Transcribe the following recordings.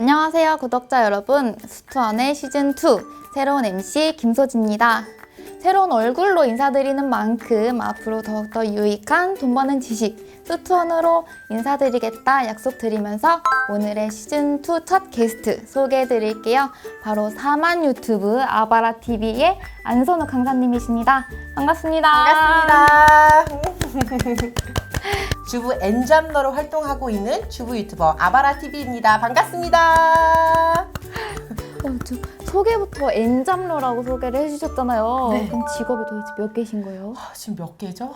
안녕하세요, 구독자 여러분. 스투원의 시즌2 새로운 MC 김소진입니다. 새로운 얼굴로 인사드리는 만큼 앞으로 더욱더 유익한 돈 버는 지식 스투원으로 인사드리겠다 약속드리면서 오늘의 시즌2 첫 게스트 소개해드릴게요. 바로 4만 유튜브 아바라TV의 안선우 강사님이십니다. 반갑습니다. 반갑습니다. 주부 엔잡러로 활동하고 있는 주부 유튜버 아바라TV입니다. 반갑습니다. 어, 저 소개부터 엔잡러라고 소개를 해주셨잖아요. 네. 그럼 직업이 도대체 몇 개신 거예요? 아, 지금 몇 개죠?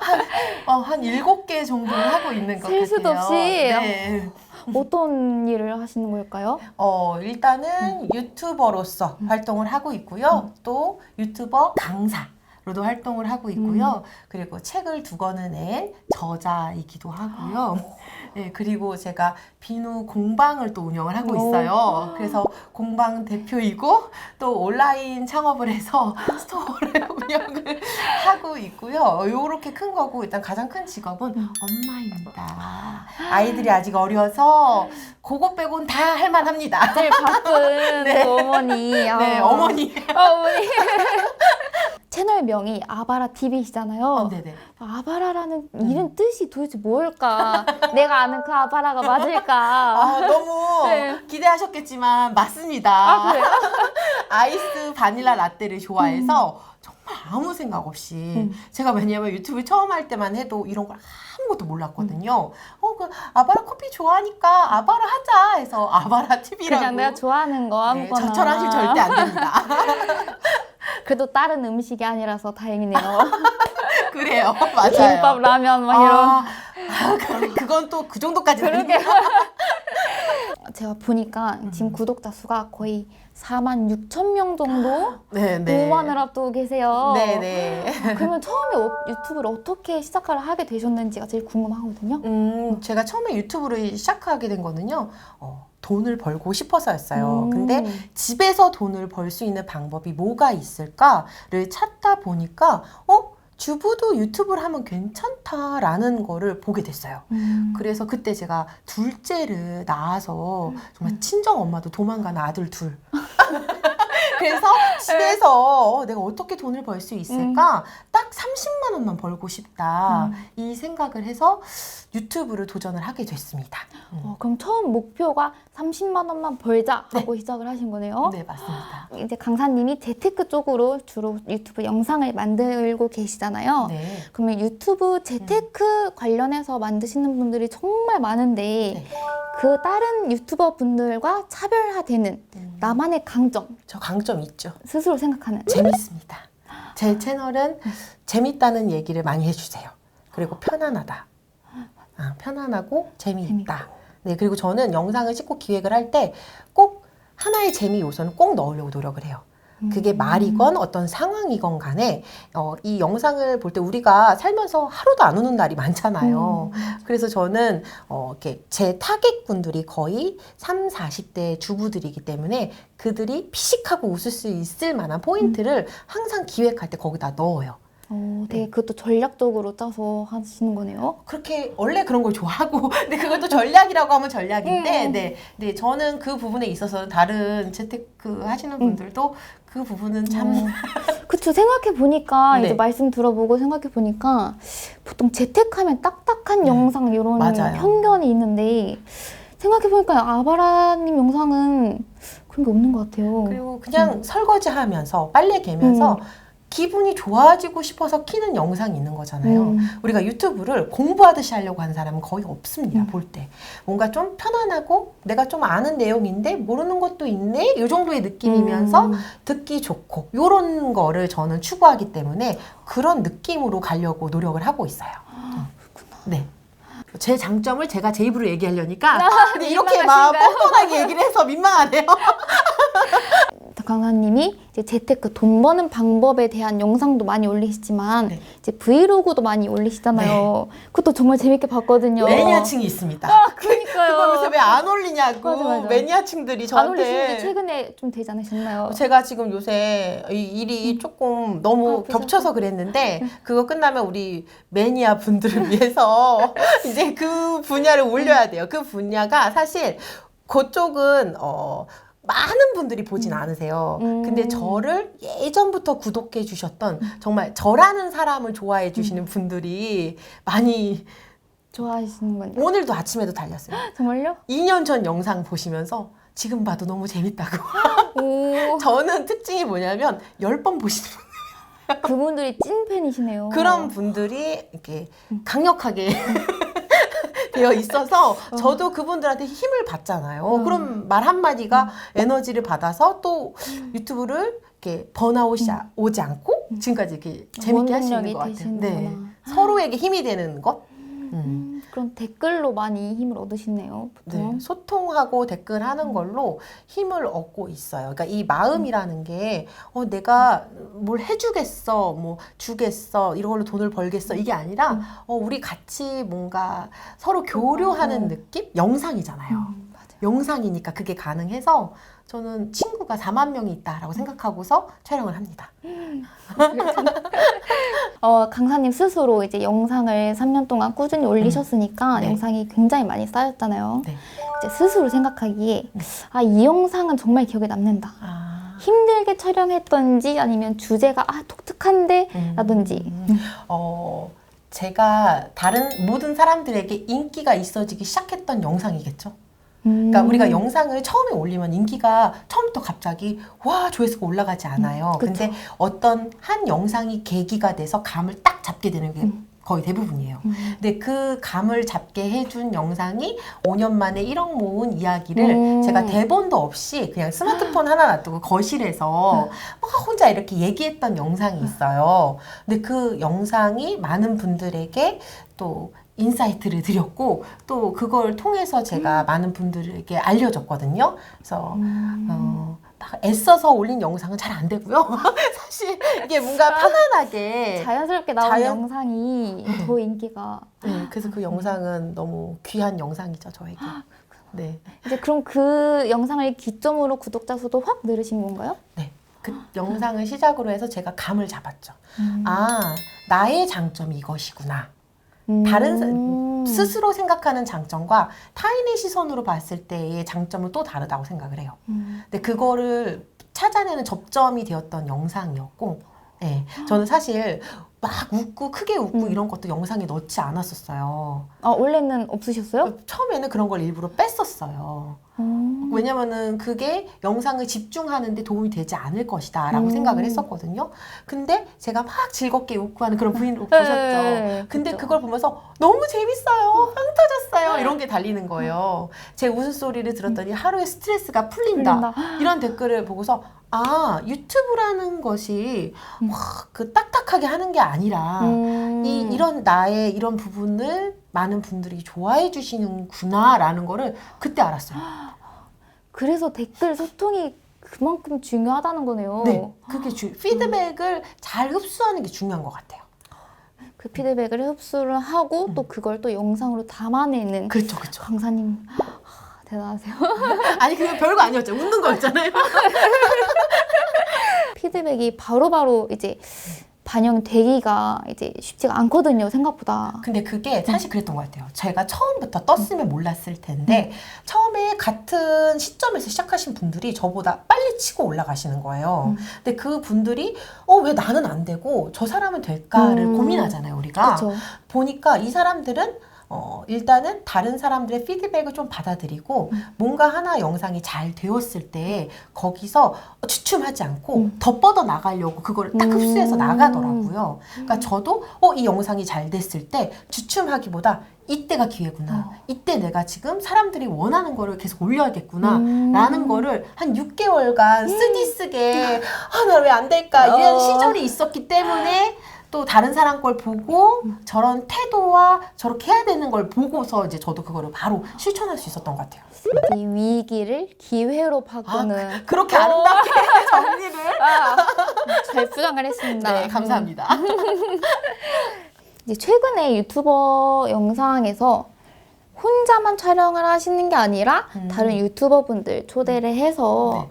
한, 어, 한 일곱 개 정도를 하고 있는 것셀 같아요. 수도 없이. 네. 어떤 일을 하시는 걸까요? 어, 일단은 유튜버로서 활동을 하고 있고요. 또 유튜버 강사 로도 활동을 하고 있고요. 그리고 책을 두 권을 낸 저자이기도 하고요. 네, 그리고 제가 비누 공방을 또 운영을 하고 있어요. 그래서 공방 대표이고 또 온라인 창업을 해서 스토어를 운영을 하고 있고요. 요렇게 큰 거고 일단 가장 큰 직업은 엄마입니다. 아이들이 아직 어려서 그거 빼곤 다 할만합니다. 제일 바쁜 네. 어머니. 아. 네, 어머니. 어머니. 채널명이 아바라 TV시잖아요. 어, 네네. 아바라라는 이름 뜻이 도대체 뭘까? 내가 아는 그 아바라가 맞을까? 아, 너무 네. 기대하셨겠지만 맞습니다. 아, 그래요? 아이스 바닐라 라떼를 좋아해서 정말 아무 생각 없이 음. 제가 왜냐면 유튜브 처음 할 때만 해도 이런 걸 아무것도 몰랐거든요. 어, 그 아바라 커피 좋아하니까 아바라 하자 해서 아바라 TV라고. 그냥 내가 좋아하는 거 네, 아무거나. 저처럼 하시면 절대 안 됩니다. 그래도 다른 음식이 아니라서 다행이네요. 그래요. 맞아요. 김밥, 라면 막 이런. 아, 아, 그, 그건 또 그 정도까지는 그러게요. 제가 보니까 음. 지금 구독자 수가 거의 4만 6천 명 정도? 네, 네. 5만을 앞두고 계세요. 네네. 그러면 처음에 어- 유튜브를 어떻게 시작을 하게 되셨는지가 제일 궁금하거든요. 음, 제가 처음에 유튜브를 시작하게 된 거는요, 어, 돈을 벌고 싶어서였어요. 음. 근데 집에서 돈을 벌 수 있는 방법이 뭐가 있을까를 찾다 보니까, 어? 주부도 유튜브를 하면 괜찮다라는 거를 보게 됐어요. 음. 그래서 그때 제가 둘째를 낳아서 음. 정말 친정 엄마도 도망간 아들 둘. 그래서 집에서 어, 내가 어떻게 돈을 벌 수 있을까? 딱 30만 원만 벌고 싶다. 음. 이 생각을 해서 유튜브를 도전을 하게 됐습니다. 음. 어, 그럼 처음 목표가 30만 원만 벌자 하고 시작을 하신 거네요. 네, 맞습니다. 이제 강사님이 재테크 쪽으로 주로 유튜브 영상을 만들고 계시잖아요. 네. 그러면 유튜브 재테크 관련해서 만드시는 분들이 정말 많은데 네. 그 다른 유튜버 분들과 차별화되는 음. 나만의 강점 저 강점 있죠. 스스로 생각하는 재밌습니다. 제 채널은 재밌다는 얘기를 많이 해주세요. 그리고 편안하다. 아, 편안하고 재미있다. 네, 그리고 저는 영상을 찍고 기획을 할 때 꼭 하나의 재미 요소는 꼭 넣으려고 노력을 해요. 그게 음. 말이건 어떤 상황이건 간에 어, 이 영상을 볼 때 우리가 살면서 하루도 안 우는 날이 많잖아요. 음. 그래서 저는 어, 이렇게 제 타겟분들이 거의 3, 40대 주부들이기 때문에 그들이 피식하고 웃을 수 있을 만한 포인트를 항상 기획할 때 거기다 넣어요. 어, 되게 그것도 전략적으로 짜서 하시는 거네요. 그렇게 원래 그런 걸 좋아하고 근데 그것도 전략이라고 하면 전략인데 음. 네, 네 저는 그 부분에 있어서 다른 재테크 하시는 분들도 그 부분은 참 어, 그쵸 생각해 보니까 네. 이제 말씀 들어보고 생각해 보니까 보통 재테크하면 딱딱한 네. 영상 이런 맞아요. 편견이 있는데 생각해 보니까 아바라님 영상은 그런 게 없는 것 같아요. 그리고 그냥 설거지하면서 빨래 개면서 음. 기분이 좋아지고 싶어서 키는 영상이 있는 거잖아요. 음. 우리가 유튜브를 공부하듯이 하려고 하는 사람은 거의 없습니다. 음. 볼 때. 뭔가 좀 편안하고 내가 좀 아는 내용인데 모르는 것도 있네. 이 정도의 느낌이면서 음. 듣기 좋고 요런 거를 저는 추구하기 때문에 그런 느낌으로 가려고 노력을 하고 있어요. 아, 네. 제 장점을 제가 제 입으로 얘기하려니까 근데 이렇게 아, 막? 뻔뻔하게 얘기를 해서 민망하네요. 강사님이 이제 재테크 돈 버는 방법에 대한 영상도 많이 올리시지만 네. 이제 브이로그도 많이 올리시잖아요. 그것도 정말 재밌게 봤거든요. 매니아층이 있습니다. 그러니까요. 그걸 요새 왜 안 올리냐고 맞아, 맞아. 매니아층들이 안 올리신 지 저한테 최근에 좀 되지 않으셨나요? 제가 지금 요새 이 일이 조금 너무 아, 그죠? 겹쳐서 그랬는데 그거 끝나면 우리 매니아 분들을 위해서 이제 그 분야를 올려야 돼요. 그 분야가 사실 그쪽은 어 많은 분들이 보진 않으세요. 음. 근데 저를 예전부터 구독해 주셨던 정말 저라는 사람을 좋아해 음. 주시는 분들이 많이 좋아하시는군요. 오늘도 아침에도 달렸어요. 정말요? 2년 전 영상 보시면서 지금 봐도 너무 재밌다고. 오, 저는 특징이 뭐냐면 10번 보시는 분. 그분들이 찐팬이시네요. 그런 분들이 이렇게 강력하게 되어 있어서 저도 그분들한테 힘을 받잖아요. 음. 그럼 말 한마디가 에너지를 받아서 또 유튜브를 이렇게 번아웃이 아- 오지 않고 지금까지 이렇게 재밌게 할 수 있는 원동력이 것 같아요. 되시는구나. 네. 서로에게 힘이 되는 것. 음. 음, 그럼 댓글로 많이 힘을 얻으시네요. 네, 보통. 소통하고 댓글하는 걸로 힘을 얻고 있어요. 그러니까 이 마음이라는 게 어, 내가 뭘 해주겠어, 뭐 주겠어, 이런 걸로 돈을 벌겠어 이게 아니라 어, 우리 같이 뭔가 서로 교류하는 어. 느낌? 영상이잖아요. 음. 영상이니까 그게 가능해서 저는 친구가 4만 명이 있다라고 생각하고서 촬영을 합니다. 어, 강사님 스스로 이제 영상을 3년 동안 꾸준히 올리셨으니까 네. 영상이 굉장히 많이 쌓였잖아요. 네. 이제 스스로 생각하기에 아, 이 영상은 정말 기억에 남는다. 아, 힘들게 촬영했던지 아니면 주제가 아, 독특한데 음. 라든지. 어, 제가 다른 모든 사람들에게 인기가 있어지기 시작했던 영상이겠죠. 음. 그러니까 우리가 영상을 처음에 올리면 인기가 처음부터 갑자기 와 조회수가 올라가지 않아요. 음. 근데 어떤 한 영상이 계기가 돼서 감을 딱 잡게 되는 게 음. 거의 대부분이에요. 음. 근데 그 감을 잡게 해준 영상이 5년 만에 1억 모은 이야기를 음. 제가 대본도 없이 그냥 스마트폰 하나 놔두고 거실에서 막 혼자 이렇게 얘기했던 영상이 있어요. 근데 그 영상이 많은 분들에게 또 인사이트를 드렸고 또 그걸 통해서 제가 많은 분들에게 알려줬거든요. 그래서 음. 어, 막 애써서 올린 영상은 잘 안 되고요. 사실 이게 뭔가 편안하게 자연스럽게 나온 자연- 영상이 더 인기가 네, 그래서 그 영상은 너무 귀한 영상이죠, 저에게. 네. 이제 그럼 그 영상을 기점으로 구독자 수도 확 늘으신 건가요? 네. 그 영상을 시작으로 해서 제가 감을 잡았죠. 음. 아, 나의 장점이 이것이구나. 음. 다른 사- 스스로 생각하는 장점과 타인의 시선으로 봤을 때의 장점은 또 다르다고 생각을 해요. 음. 근데 그거를 찾아내는 접점이 되었던 영상이었고, 네, 저는 사실 막 웃고 크게 웃고 음. 이런 것도 영상에 넣지 않았었어요. 아, 원래는 없으셨어요? 처음에는 그런 걸 일부러 뺐었어요. 음. 왜냐면은 그게 영상을 집중하는데 도움이 되지 않을 것이다 라고 음. 생각을 했었거든요. 근데 제가 막 즐겁게 웃고 하는 그런 브이로그 네, 보셨죠? 근데 그쵸. 그걸 보면서 너무 재밌어요. 빵 터졌어요. 이런 게 달리는 거예요. 제 웃음소리를 들었더니 하루의 스트레스가 풀린다. 풀린다. 이런 댓글을 보고서 아, 유튜브라는 것이 음. 와, 그 딱딱하게 하는 게 아니라 음. 이, 이런 나의 이런 부분을 많은 분들이 좋아해 주시는구나라는 거를 그때 알았어요. 그래서 댓글 소통이 그만큼 중요하다는 거네요. 네, 그게 주, 피드백을 잘 흡수하는 게 중요한 것 같아요. 그 피드백을 흡수를 하고 또 그걸 또 영상으로 담아내는 그렇죠, 그렇죠. 강사님 하, 대단하세요. 아니 그거 별거 아니었죠. 웃는 거였잖아요. 피드백이 바로바로 이제 반영되기가 이제 쉽지가 않거든요. 생각보다. 근데 그게 사실 그랬던 것 같아요. 제가 처음부터 떴으면 몰랐을 텐데 처음에 같은 시점에서 시작하신 분들이 저보다 빨리 치고 올라가시는 거예요. 음. 근데 그 분들이 어 왜 나는 안 되고 저 사람은 될까를 음. 고민하잖아요. 우리가 그렇죠. 보니까 이 사람들은 어, 일단은 다른 사람들의 피드백을 좀 받아들이고 음. 뭔가 하나 영상이 잘 되었을 때 거기서 주춤하지 않고 음. 더 뻗어 나가려고 그거를 딱 흡수해서 음. 나가더라고요. 그러니까 저도 어, 이 영상이 잘 됐을 때 주춤하기보다 이때가 기회구나. 어. 이때 내가 지금 사람들이 원하는 거를 계속 올려야겠구나. 음. 라는 거를 한 6개월간 쓰디 쓰게 아, 나 왜 안 될까? 이런 어. 시절이 있었기 때문에 또 다른 사람 걸 보고 저런 태도와 저렇게 해야 되는 걸 보고서 이제 저도 그거를 바로 실천할 수 있었던 것 같아요. 이 위기를 기회로 바꾸는 그렇게 아름답게 정리를. 아, 잘 수강을 했습니다. 네, 감사합니다. 이제 최근에 유튜버 영상에서 혼자만 촬영을 하시는 게 아니라 음. 다른 유튜버 분들 초대를 해서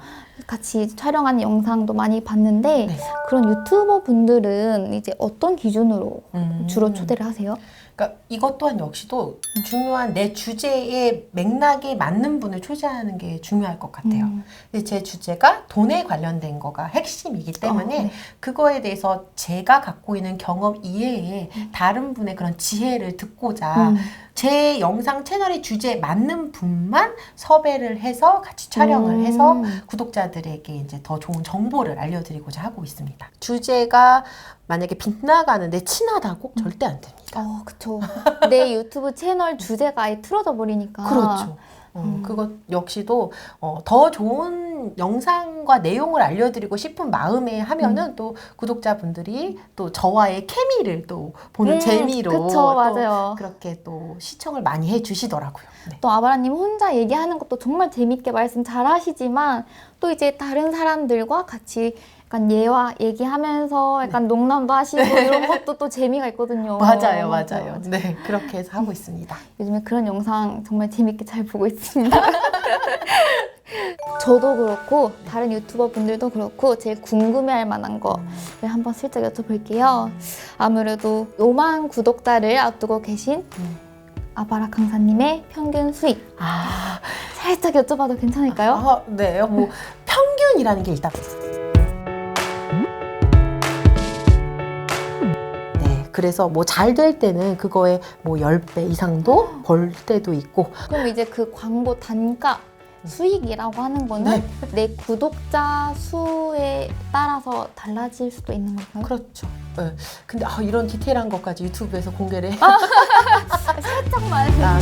같이 촬영한 영상도 많이 봤는데 네. 그런 유튜버 분들은 이제 어떤 기준으로 음. 주로 초대를 하세요? 그러니까 이것 또한 역시도 중요한 내 주제의 맥락에 맞는 분을 초대하는 게 중요할 것 같아요. 음. 근데 제 주제가 돈에 관련된 거가 핵심이기 때문에 어, 네. 그거에 대해서 제가 갖고 있는 경험 이외에 다른 분의 그런 지혜를 듣고자 음. 제 영상 채널의 주제에 맞는 분만 섭외를 해서 같이 촬영을 음. 해서 구독자들에게 이제 더 좋은 정보를 알려드리고자 하고 있습니다. 주제가 만약에 빗나가는데 친하다고 절대 안 됩니다. 어, 그쵸. 내 유튜브 채널 주제가 아예 틀어져 버리니까. 그렇죠. 어, 음. 그것 역시도 어, 더 좋은 영상과 내용을 알려드리고 싶은 마음에 하면은 음. 또 구독자분들이 또 저와의 케미를 또 보는 음, 재미로 그쵸, 또 맞아요. 그렇게 또 시청을 많이 해주시더라고요. 네. 또 아바라님 혼자 얘기하는 것도 정말 재밌게 말씀 잘 하시지만 또 이제 다른 사람들과 같이 약간 예와 얘기하면서 약간 농담도 하시고 이런 것도 또 재미가 있거든요. 맞아요, 맞아요. 네, 그렇게 해서 하고 있습니다. 요즘에 그런 영상 정말 재밌게 잘 보고 있습니다. 저도 그렇고 다른 유튜버 분들도 그렇고 제일 궁금해할 만한 거를 한번 슬쩍 여쭤볼게요. 아무래도 5만 구독자를 앞두고 계신 음. 아바라 강사님의 평균 수익 아, 살짝 여쭤봐도 괜찮을까요? 아, 네, 뭐 평균이라는 게 일단. 그래서 뭐 잘 될 때는 그거에 뭐 10배 이상도 벌 때도 있고 그럼 이제 그 광고 단가 수익이라고 하는 거는 네. 내 구독자 수에 따라서 달라질 수도 있는 건가요? 그렇죠. 네. 근데 아, 이런 디테일한 것까지 유튜브에서 공개를 해. 살짝만. 아,